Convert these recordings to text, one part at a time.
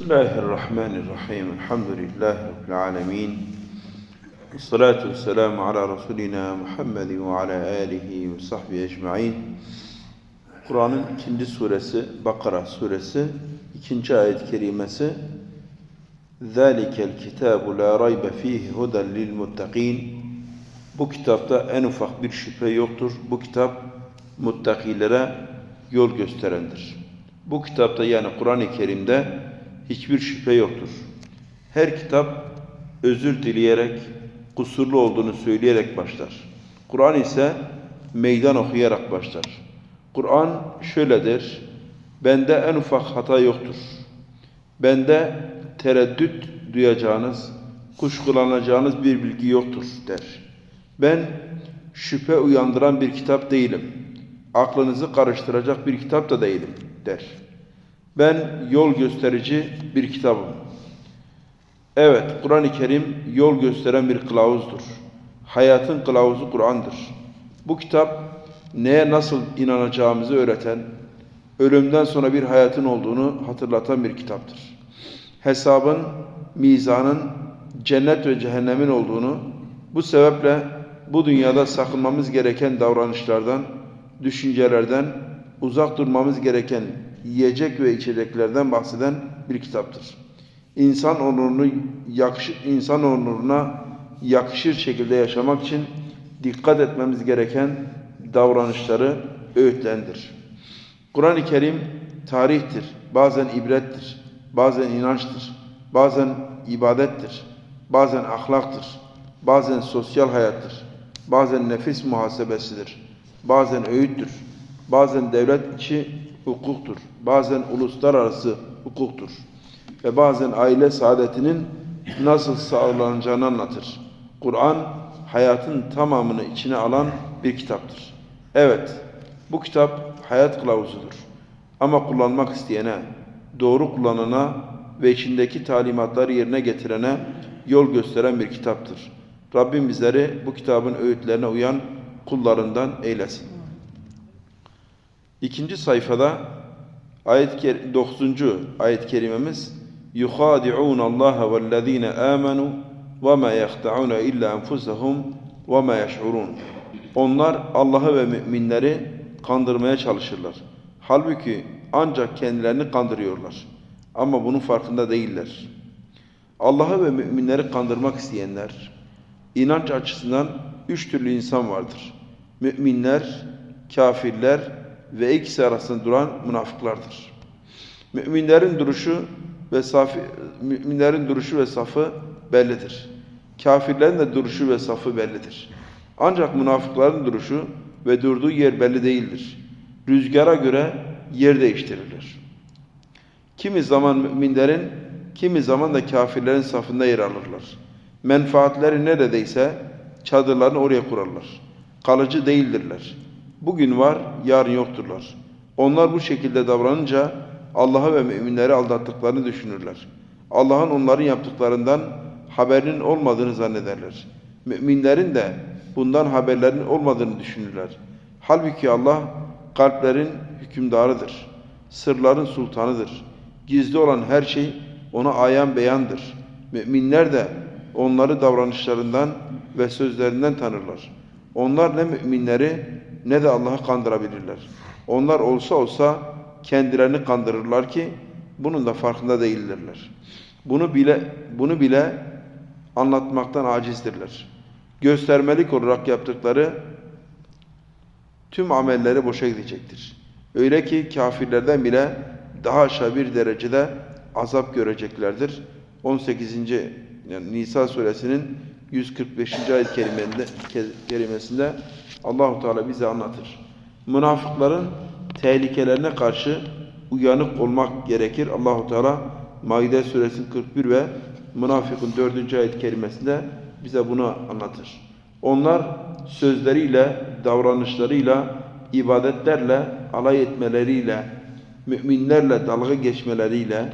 بسم الله الرحمن الرحيم الحمد لله رب العالمين والصلاة والسلام على رسولنا محمد وعلى آله وصحبه أجمعين Kur'an'ın ikinci suresi Bakara suresi ikinci ayet-i kerimesi ذَٰلِكَ الْكِتَابُ لَا رَيْبَ ف۪يهِ هُدًى لِلْمُتَّقِينَ Bu kitapta en ufak bir şüphe yoktur. Bu kitap muttakilere yol gösterendir. Bu kitapta yani Kur'an-ı Kerim'de hiçbir şüphe yoktur. Her kitap özür dileyerek, kusurlu olduğunu söyleyerek başlar. Kur'an ise meydan okuyarak başlar. Kur'an şöyledir, bende en ufak hata yoktur. Bende tereddüt duyacağınız, kuşkulanacağınız bir bilgi yoktur der. Ben şüphe uyandıran bir kitap değilim. Aklınızı karıştıracak bir kitap da değilim der. Ben yol gösterici bir kitabım. Evet, Kur'an-ı Kerim yol gösteren bir kılavuzdur. Hayatın kılavuzu Kur'an'dır. Bu kitap neye nasıl inanacağımızı öğreten, ölümden sonra bir hayatın olduğunu hatırlatan bir kitaptır. Hesabın, mizanın, cennet ve cehennemin olduğunu, bu sebeple bu dünyada sakınmamız gereken davranışlardan, düşüncelerden, uzak durmamız gereken yiyecek ve içeceklerden bahseden bir kitaptır. İnsan onurunu yakışır, insan onuruna yakışır şekilde yaşamak için dikkat etmemiz gereken davranışları öğütlendir. Kur'an-ı Kerim tarihtir, bazen ibrettir, bazen inançtır, bazen ibadettir, bazen ahlaktır, bazen sosyal hayattır, bazen nefis muhasebesidir, bazen öğüttür, bazen devlet içi hukuktur, bazen uluslararası hukuktur ve bazen aile saadetinin nasıl sağlanacağını anlatır. Kur'an hayatın tamamını içine alan bir kitaptır. Evet, bu kitap hayat kılavuzudur. Ama kullanmak isteyene, doğru kullanana ve içindeki talimatları yerine getirene yol gösteren bir kitaptır. Rabbim bizleri bu kitabın öğütlerine uyan kullarından eylesin. İkinci sayfada ayet 9. ayet kerimemiz vellezine amenu ve ma yahta'un illa enfusahum ve ma yeş'urun. Onlar Allah'ı ve müminleri kandırmaya çalışırlar. Halbuki ancak kendilerini kandırıyorlar. Ama bunun farkında değiller. Allah'ı ve müminleri kandırmak isteyenler, inanç açısından üç türlü insan vardır. Müminler, kafirler ve ikisi arasında duran münafıklardır. Müminlerin duruşu ve safi, müminlerin duruşu ve safı bellidir. Kafirlerin de duruşu ve safı bellidir. Ancak münafıkların duruşu ve durduğu yer belli değildir. Rüzgara göre yer değiştirirler. Kimi zaman müminlerin, kimi zaman da kafirlerin safında yer alırlar. Menfaatleri neredeyse çadırlarını oraya kurarlar. Kalıcı değildirler. Bugün var, yarın yokturlar. Onlar bu şekilde davranınca Allah'ı ve müminleri aldattıklarını düşünürler. Allah'ın onların yaptıklarından haberinin olmadığını zannederler. Müminlerin de bundan haberlerin olmadığını düşünürler. Halbuki Allah kalplerin hükümdarıdır. Sırların sultanıdır. Gizli olan her şey ona ayan beyandır. Müminler de onları davranışlarından ve sözlerinden tanırlar. Onlar ne müminleri ne de Allah'ı kandırabilirler. Onlar olsa olsa kendilerini kandırırlar ki bunun da farkında değildirler. Bunu bile bunu bile anlatmaktan acizdirler. Göstermelik olarak yaptıkları tüm amelleri boşa gidecektir. Öyle ki kafirlerden bile daha aşağı bir derecede azap göreceklerdir. 18. yani Nisa suresinin 145. ayet kerimesinde Allahu Teala bize anlatır. Münafıkların tehlikelerine karşı uyanık olmak gerekir. Allahu Teala Maide suresinin 41 ve Münafıkın 4. ayet kerimesinde bize bunu anlatır. Onlar sözleriyle, davranışlarıyla, ibadetlerle, alay etmeleriyle, müminlerle dalga geçmeleriyle,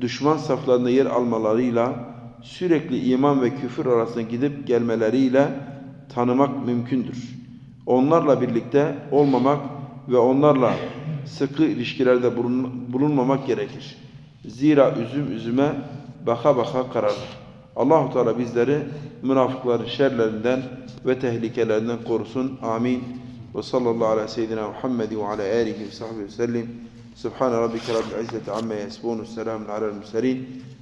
düşman saflarında yer almalarıyla, sürekli iman ve küfür arasında gidip gelmeleriyle tanımak mümkündür. Onlarla birlikte olmamak ve onlarla sıkı ilişkilerde bulunmamak gerekir. Zira üzüm üzüme baka baka kararır. Allahu Teala bizleri münafıkların şerlerinden ve tehlikelerinden korusun. Amin. Ve sallallahu ala seyyidina Muhammed ve ala alihi ve sahbihi ve sellim. Subhane rabbike rabbil izzeti amma yasifun. Selamun alel murselin.